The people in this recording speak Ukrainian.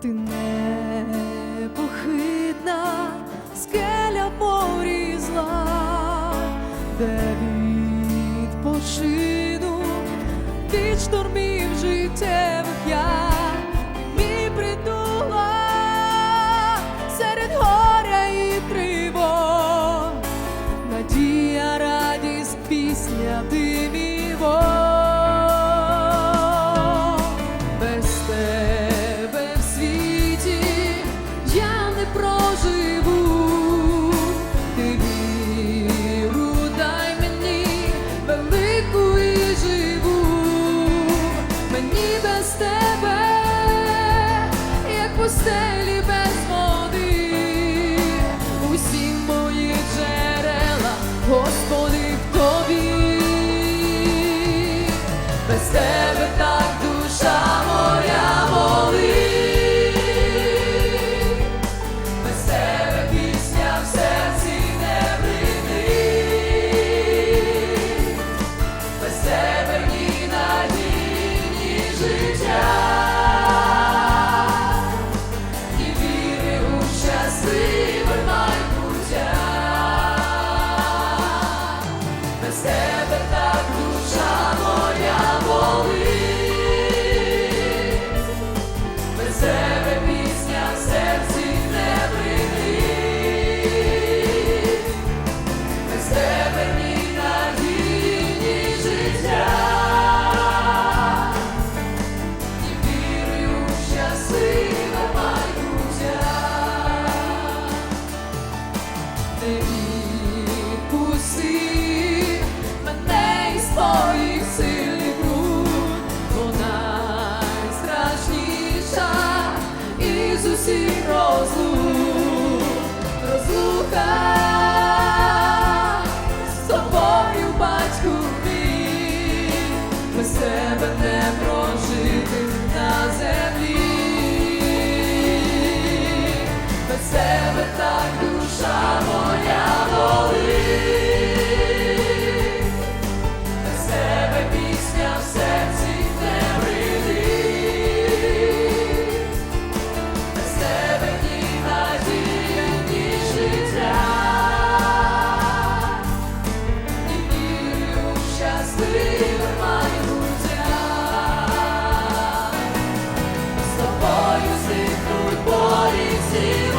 ти непохитна, скеля в де відпочину від штормів життєвих я, мій притула серед горя і тривог, надія, радість, пісня, ти мій вог. stay. батьку мій, без тебе не прожити на землі. тут поліці.